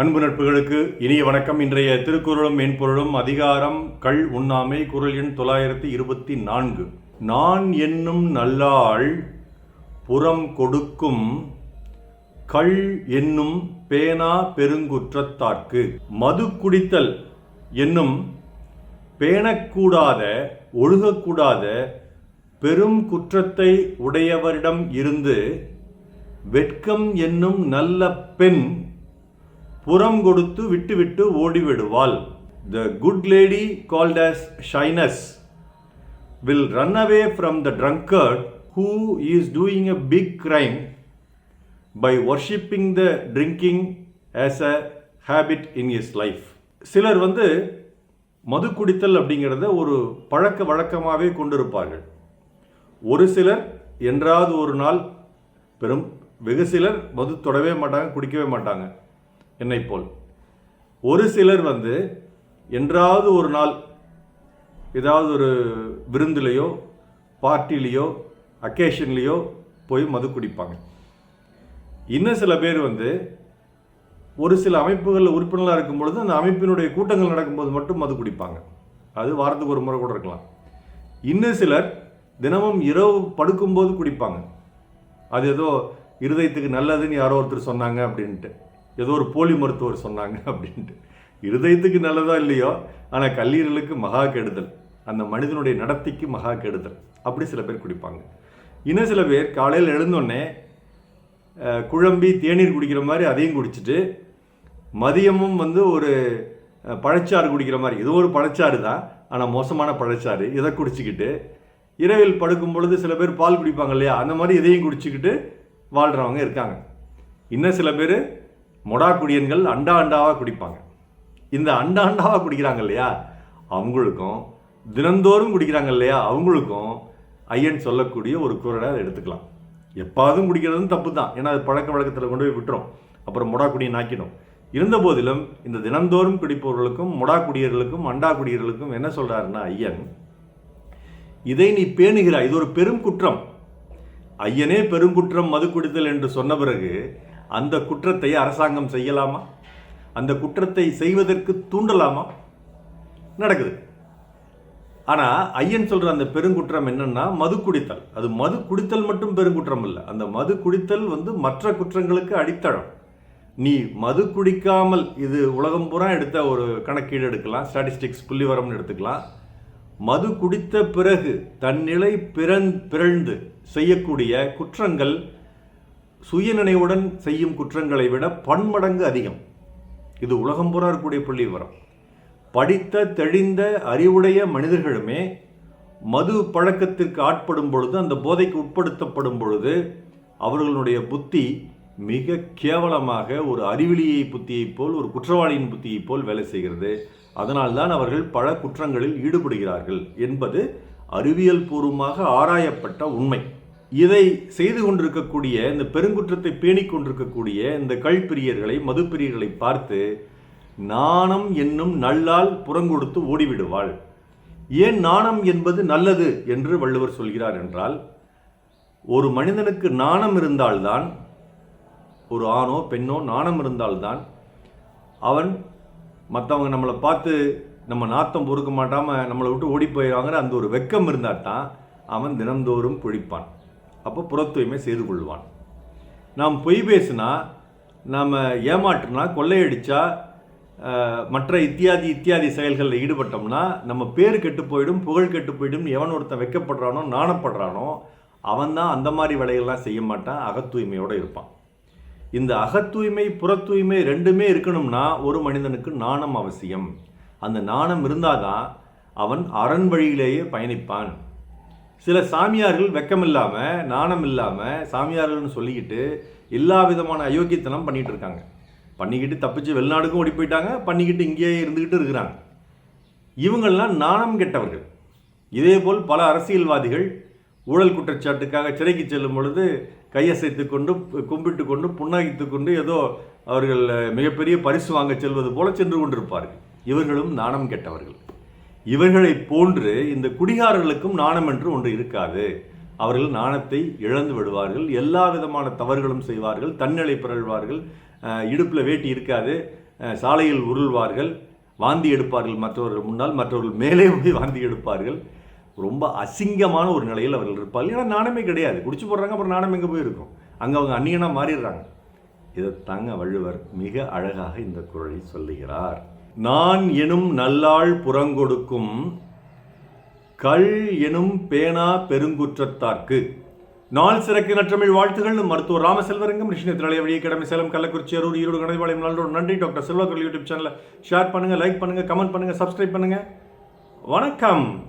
அன்பு நட்புகளுக்கு இனிய வணக்கம். இன்றைய திருக்குறளும் மென்பொருளும் அதிகாரம் கள் உண்ணாமை குரல் எண் தொள்ளாயிரத்தி இருபத்தி நான்கு. நான் என்னும் நல்லாள் புறம் கொடுக்கும் கள் என்னும் பேனா பெருங்குற்றத்தார்க்கு. மது குடித்தல் என்னும் பேணக்கூடாத ஒழுகக்கூடாத பெரும் குற்றத்தை உடையவரிடம் இருந்து வெட்கம் என்னும் நல்ல பெண் புறம் கொடுத்து விட்டுவிட்டு ஓடிவிடுவாள். The good lady called as shyness will run away from the drunkard who is doing a big crime by worshipping the drinking as a habit in is life சிலர் வந்து மது குடித்தல் அப்படிங்கிறத ஒரு பழக்க வழக்கமாகவே கொண்டிருப்பார்கள். ஒரு சிலர் என்றாவது ஒரு நாள் பெரும் வெகு சிலர் மது தொடவே மாட்டாங்க குடிக்கவே மாட்டாங்க. என்னை போல் ஒரு சிலர் வந்து என்றாவது ஒரு நாள் ஏதாவது ஒரு விருந்துலேயோ பார்ட்டிலேயோ அக்கேஷன்லேயோ போய் மது குடிப்பாங்க. இன்னும் சில பேர் வந்து ஒரு சில அமைப்புகளில் உறுப்பினராக இருக்கும் பொழுது அந்த அமைப்பினுடைய கூட்டங்கள் நடக்கும்போது மட்டும் மது குடிப்பாங்க. அது வாரத்துக்கு ஒரு முறை கூட இருக்கலாம். இன்னும் சிலர் தினமும் இரவு படுக்கும்போது குடிப்பாங்க. அது ஏதோ இருதயத்துக்கு நல்லதுன்னு யாரோ ஒருத்தர் சொன்னாங்க அப்படின்ட்டு. ஏதோ ஒரு போலி மருத்துவர் சொன்னாங்க அப்படின்ட்டு. இருதயத்துக்கு நல்லதா இல்லையோ? ஆனால் கல்லீரலுக்கு மகா கெடுதல். அந்த மனிதனுடைய நடத்தைக்கு மகா கெடுதல். அப்படி சில பேர் குடிப்பாங்க. இன்னும் சில பேர் காலையில் எழுந்தோடனே குழம்பி தேநீர் குடிக்கிற மாதிரி அதையும் குடிச்சிட்டு மதியமும் வந்து ஒரு பழச்சாறு குடிக்கிற மாதிரி இது ஒரு பழச்சாறு தான். ஆனால் மோசமான பழச்சாறு. இதை குடிச்சிக்கிட்டு இரவில் படுக்கும் பொழுது சில பேர் பால் குடிப்பாங்க இல்லையா? அந்த மாதிரி இதையும் குடிச்சிக்கிட்டு வாழ்கிறவங்க இருக்காங்க. இன்னும் சில பேர் மொடா குடியன்கள் அண்டா அண்டாவாக குடிப்பாங்க. இந்த அண்டா அண்டாவாக குடிக்கிறாங்க இல்லையா? அவங்களுக்கும் தினந்தோறும் குடிக்கிறாங்க இல்லையா? அவங்களுக்கும் ஐயன் சொல்லக்கூடிய ஒரு குரலை அதை எடுத்துக்கலாம். எப்பாவதும் குடிக்கிறதும் தப்பு தான் ஏன்னா அது பழக்க வழக்கத்தில் கொண்டு போய் விட்டுரும். அப்புறம் மொடா குடியை நாக்கிடும் இருந்த போதிலும் இந்த தினந்தோறும் குடிப்பவர்களுக்கும் மொடா குடியர்களுக்கும் அண்டா குடியர்களுக்கும் என்ன சொல்கிறாருன்னா ஐயன் இதை நீ பேணுகிறாய். இது ஒரு பெரும் குற்றம். ஐயனே பெருங்குற்றம் மது குடித்தல் என்று சொன்ன பிறகு அந்த குற்றத்தை அரசாங்கம் செய்யலாமா? அந்த குற்றத்தை செய்வதற்கு தூண்டலாமா? நடக்குது. ஆனால் ஐயன் சொல்கிற அந்த பெருங்குற்றம் என்னன்னா மது குடித்தல். அது மது குடித்தல் மட்டும் பெருங்குற்றம் இல்லை அந்த மது குடித்தல் வந்து மற்ற குற்றங்களுக்கு அடித்தளம். நீ மது குடிக்காமல் இது உலகம் பூரா எடுத்த ஒரு கணக்கீடு எடுக்கலாம் ஸ்டாட்டிஸ்டிக்ஸ் புள்ளிவரம்னு எடுத்துக்கலாம். மது குடித்த பிறகு தன்னிலை பிறந் பிறழ்ந்து செய்யக்கூடிய குற்றங்கள் சுயநினைவுடன் செய்யும் குற்றங்களை விட பன்மடங்கு அதிகம். இது உலகம் பூரா இருக்கக்கூடிய புள்ளி விவரம் படித்த தெளிந்த அறிவுடைய மனிதர்களுமே மது பழக்கத்திற்கு ஆட்படும் பொழுது அந்த போதைக்கு உட்படுத்தப்படும் பொழுது அவர்களுடைய புத்தி மிக கேவலமாக ஒரு அறிவிலியை புத்தியைப் போல் ஒரு குற்றவாளியின் புத்தியைப் போல் வேலை செய்கிறது. அதனால்தான் அவர்கள் பல குற்றங்களில் ஈடுபடுகிறார்கள் என்பது அறிவியல் பூர்வமாக ஆராயப்பட்ட உண்மை. இதை செய்து கொண்டிருக்கக்கூடிய இந்த பெருங்குற்றத்தை பேணிக் கொண்டிருக்கக்கூடிய இந்த கள்பிரியர்களை மதுப்பிரியர்களை பார்த்து நாணம் என்னும் நல்லால் புறங்கொடுத்து ஓடிவிடுவாள். ஏன் நாணம் என்பது நல்லது? என்று வள்ளுவர் சொல்கிறார் என்றால் ஒரு மனிதனுக்கு நாணம் இருந்தால்தான் ஒரு ஆணோ பெண்ணோ நாணம் இருந்தால்தான் அவன் மற்றவங்க நம்மளை பார்த்து நம்ம நாத்தம் பொறுக்க மாட்டாமல் நம்மளை விட்டு ஓடி போயிடுவாங்கிற அந்த ஒரு வெக்கம் இருந்தால் தான் அவன் தினந்தோறும் குளிப்பான் அப்போ புறத்தூய்மை செய்து கொள்வான். நாம் பொய் பேசினா நாம் ஏமாற்றினா கொள்ளையடித்தா மற்ற இத்தியாதி இத்தியாதி செயல்களில் ஈடுபட்டோம்னா நம்ம பேர் கெட்டு போயிடும் புகழ் கெட்டு போயிடும் எவன் ஒருத்தன் வைக்கப்படுறானோ நாணப்படுறானோ அவன் தான் அந்த மாதிரி வேலைகள்லாம் செய்ய மாட்டான் அகத்தூய்மையோடு இருப்பான். இந்த அகத்தூய்மை புறத்தூய்மை ரெண்டுமே இருக்கணும்னா ஒரு மனிதனுக்கு நாணம் அவசியம். அந்த நாணம் இருந்தாதான் அவன் அரண் வழியிலேயே பயணிப்பான். சில சாமியார்கள் வெக்கம் இல்லாமல் நாணம் இல்லாமல் சாமியார்கள்னு சொல்லிக்கிட்டு எல்லா விதமான அயோக்கியத்தனம் பண்ணிகிட்டு இருக்காங்க. பண்ணிக்கிட்டு தப்பிச்சு வெளிநாடுக்கும் ஓடி போயிட்டாங்க பண்ணிக்கிட்டு இங்கேயே இருந்துக்கிட்டு இருக்கிறாங்க. இவங்கள்லாம் நாணம் கெட்டவர்கள். இதேபோல் பல அரசியல்வாதிகள் ஊழல் குற்றச்சாட்டுக்காக சிறைக்கு செல்லும் பொழுது கையசைத்து கொண்டு கும்பிட்டு கொண்டு புன்னகைத்து கொண்டு ஏதோ அவர்கள் மிகப்பெரிய பரிசு வாங்க செல்வது போல சென்று கொண்டிருப்பார்கள். இவர்களும் நாணம் கெட்டவர்கள். இவர்களைப் போன்று இந்த குடிகாரர்களுக்கும் நாணம் என்று ஒன்று இருக்காது. அவர்கள் நாணத்தை இழந்து விடுவார்கள். எல்லா விதமான தவறுகளும் செய்வார்கள். தன்னிலை பிறழ்வார்கள். இடுப்பில் வேட்டி இருக்காது. சாலையில் உருள்வார்கள். வாந்தி எடுப்பார்கள் மற்றவர்கள் முன்னால். மற்றவர்கள் மேலே போய் வாந்தி எடுப்பார்கள். ரொம்ப அசிங்கமான ஒரு நிலையில் அவர்கள் இருப்பார்கள். ஏன்னா நாணமே கிடையாது. குடிச்சு போடுறாங்க அப்புறம் நாணம் எங்கே போயிருக்கும்? அங்கே அவங்க அந்நியனாக மாறிடுறாங்க. இதை தாங்க வள்ளுவர் மிக அழகாக இந்த குரலை சொல்லுகிறார். நான் எனும் நல்லாள் புறங்கொடுக்கும் கள் எனும் பேனா பெருங்குற்றத்தார்க்கு. நாள் சிறக்கு நற்றமிழ் வாழ்த்துகள் மருத்துவர் ராமசெல்வரங்கம் ரிஷினி வழியை கடமை சேலம் கள்ளக்குறிச்சி அரூர் ஈரோடு கணவாளையம் நல்லோடு நன்றி. டாக்டர் செல்வா யூடியூப் சேனலை ஷேர் பண்ணுங்க லைக் பண்ணுங்கள் கமெண்ட் பண்ணுங்கள் சப்ஸ்கிரைப் பண்ணுங்கள் வணக்கம்.